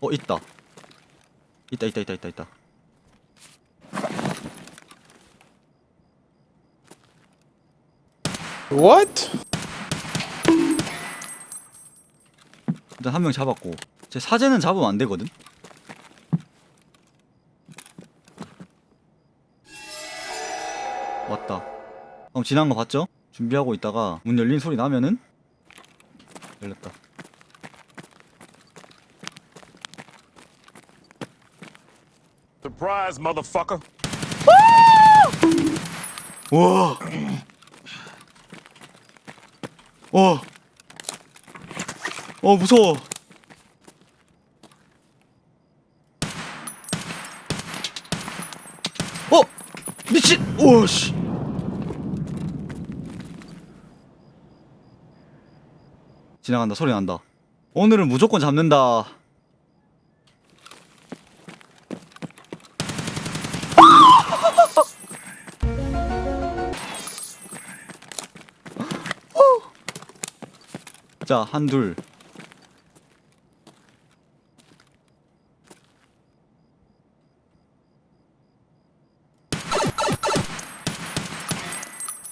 어 있다. 있다 있다 있다 있다 있다. What? 일단 한 명 잡았고. 제 사제는 잡으면 안 되거든? 왔다. 그럼 지나간 거 봤죠? 준비하고 있다가 문 열린 소리 나면은? 열렸다 Surprise, motherfucker. 우와 어. 어 무서워. 어? 미친. 오씨. 지나간다 소리 난다. 오늘은 무조건 잡는다 자 한둘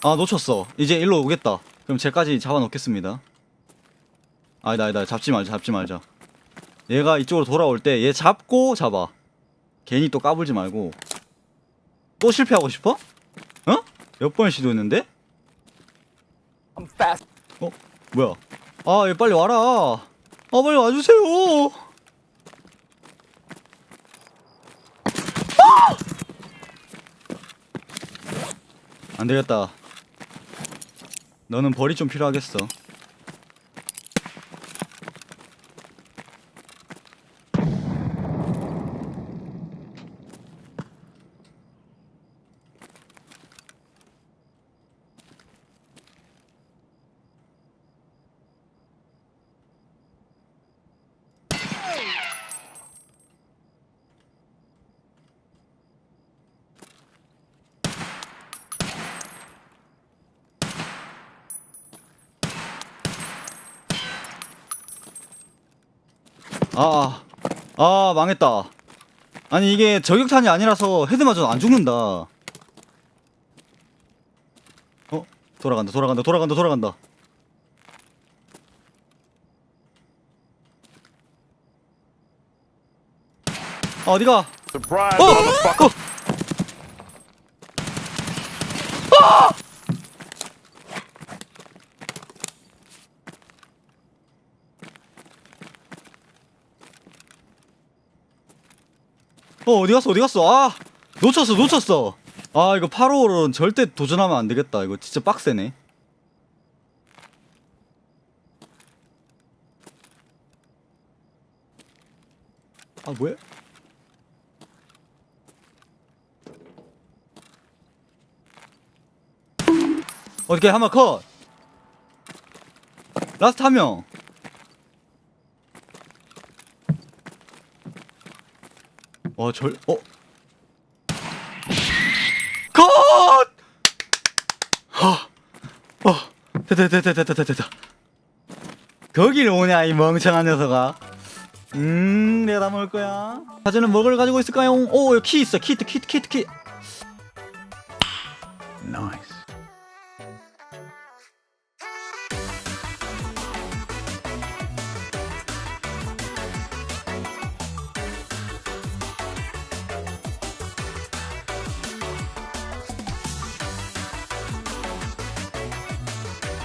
아 놓쳤어 이제 일로 오겠다 그럼 쟤까지 잡아놓겠습니다 아니다 아니다 잡지 말자 잡지 말자 얘가 이쪽으로 돌아올 때 얘 잡고 잡아 괜히 또 까불지 말고 또 실패하고 싶어? 어? 몇 번 시도했는데? 어? 뭐야? 아, 얘 빨리 와라. 아, 빨리 와주세요. 아! 안 되겠다. 너는 벌이 좀 필요하겠어. 아, 아, 아, 망했다. 아니, 이게 저격탄이 아니라서 헤드 맞아도 안 죽는다. 어? 돌아간다, 돌아간다, 돌아간다, 돌아간다. 아, 어디가? 어! 어! 어 어디 갔어? 어디 갔어? 아 놓쳤어 놓쳤어. 아 이거 8호는 절대 도전하면 안 되겠다. 이거 진짜 빡세네. 아 뭐야? 어떻게 한번 컷. 라스트 한명 어, 절, 어? 컷! 하, 어, 됐다, 됐다, 됐다, 됐다. 거길 오냐, 이 멍청한 녀석아. 음, 내가 다 먹을 거야. 사전은 먹을 가지고 있을까요? 오, 키 있어. 키트, 키트, 키트, 키. 나이스.